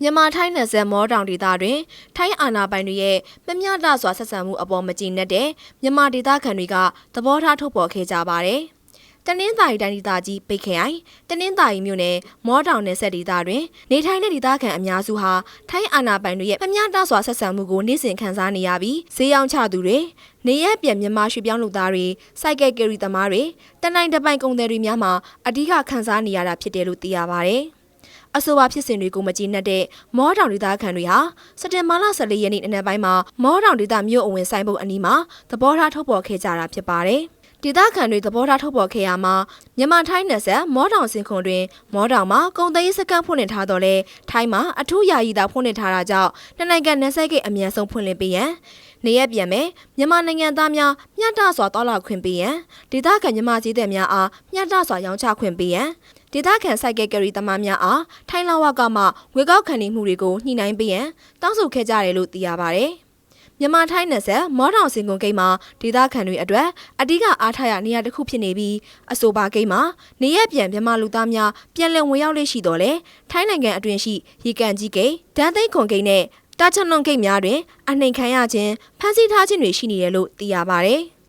မြန်မာထိုင်းနယ်စပ်မောတောင်ဒေသတွင်ထိုင်းအာဏာပိုင်တွေရဲ့မမျှတစွာဆက်ဆံမှုအပေါ်မကြည်နက်တဲ့မြန်မာဒေသခံတွေကသဘောထားထုတ်ပေါ်ခဲ့ကြပါတယ်။တနင်္သာရီတိုင်းဒေသကြီးပိတ်ခရိုင်တနင်္သာရီမြို့နယ်မောတောင်နယ်ဆက်ဒေသတွင်နေထိုင်တဲ့ဒေသခံအများစုဟာထိုင်းအာဏာပိုင်တွေရဲ့မမျှတစွာဆက်ဆံမှုကိုနေ့စဉ်ခံစားနေရပြီးဈေးရောင်းချသူတွေနေရက်ပြန်မြန်မာရွှေပြောင်းလူသားတွေစိုက်ကယ်ကယ်ရီသမားတွေတနိုင်တပိုင်ကုန်သည်တွေများမှာအ धिक ခံစားနေရတာဖြစ်တယ်လို့သိရပါတယ်။ အဆိုပါဖြစ်စဉ်တွေကိုမကြည်နက်တဲ့မောတောင်ဒေသခံတွေဟာစက်တင်ဘာလ14ရက်နေ့နံနက်ပိုင်းမှာမောတောင်ဒေသမြို့အဝင်ဆိုင်ဘုတ်အနီးမှာသဘောထားထုတ်ပေါ်ခဲ့ကြတာဖြစ်ပါတယ်။ဒေသခံတွေသဘောထားထုတ်ပေါ်ခဲ့ရမှာမြန်မာထိုင်းနယ်စပ်မောတောင်စင်ခွန်တွင်မောတောင်မှာကုန်သိန်းစကန့်ဖွင့်လှစ်ထားတော့လဲထိုင်းမှာအထူးယာယီသာဖွင့်လှစ်ထားတာကြောင့်နှစ်နိုင်ငံနယ်စပ်ဂိတ်အမြန်ဆုံးဖွင့်လှစ်ပေးရန်နေရပြန်မယ်မြန်မာနိုင်ငံသားများမျှတစွာတောလာခွင့်ပေးရန်ဒေသခံမြန်မာစည်းတဲ့များအားမျှတစွာရောင်းချခွင့်ပေးရန် ဒေသခံစိုက်ကယ်ကယ်ရီသမားများအားထိုင်းလာဝကမှဝေကောက်ခံနေမှုတွေကိုညှိနှိုင်းပေးရန်တောင်းဆိုခဲ့ကြတယ်လို့သိရပါတယ်။မြန်မာထိုင်းနယ်စပ်မောတောင်စင်ကုန်ဂိတ်မှာဒေသခံတွေအတွက်အ धिक အားထားရနေရာတစ်ခုဖြစ်နေပြီးအဆိုပါဂိတ်မှာနေရပြန်မြန်မာလူသားများပြန်လည်ဝင်ရောက်လေ့ရှိတော်လဲထိုင်းနိုင်ငံအတွင်းရှိရေကန်ကြီးဂိတ်ဒန်းသိန်းခွန်ဂိတ်နဲ့တာချန်နွန်ဂိတ်များတွင်အနှိမ်ခံရခြင်းဖမ်းဆီးထားခြင်းတွေရှိနေတယ်လို့သိရပါတယ်။